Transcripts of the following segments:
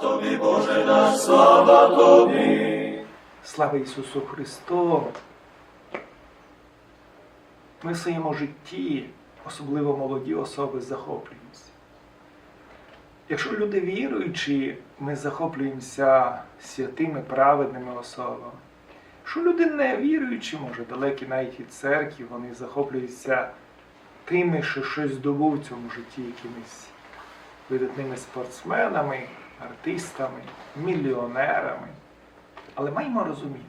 тобі, Боже наш, слава тобі. Слава Ісусу Христу! Ми в своєму житті, особливо молоді особи, захоплюємося. Якщо люди віруючі, ми захоплюємося святими праведними особами. Якщо люди не віруючі, може далекі навіть від церкви, вони захоплюються тими, що щось здобув в цьому житті якимись видатними спортсменами, артистами, мільйонерами. Але маємо розуміти,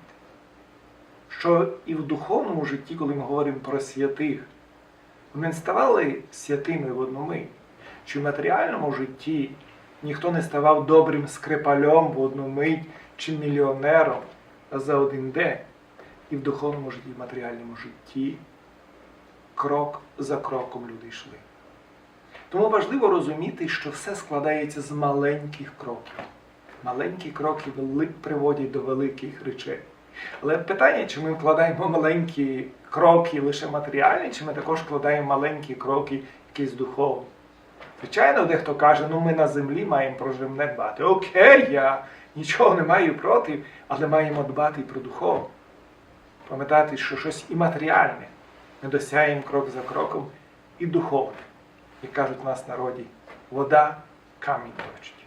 що і в духовному житті, коли ми говоримо про святих, вони не ставали святими в одну мить. Чи в матеріальному житті ніхто не ставав добрим скрипальом в одну мить чи мільйонером за один день. І в духовному житті, і в матеріальному житті крок за кроком люди йшли. Тому важливо розуміти, що все складається з маленьких кроків. Маленькі кроки приводять до великих речей. Але питання, чи ми вкладаємо маленькі кроки лише матеріальні, чи ми також вкладаємо маленькі кроки якісь духовні. Звичайно, дехто каже, ну ми на землі маємо про земне дбати. Окей, я нічого не маю проти, але маємо дбати і про духовне. Пам'ятати, що щось і матеріальне. Ми досягаємо крок за кроком і духовне. Як кажуть в нас народі, вода камінь точить.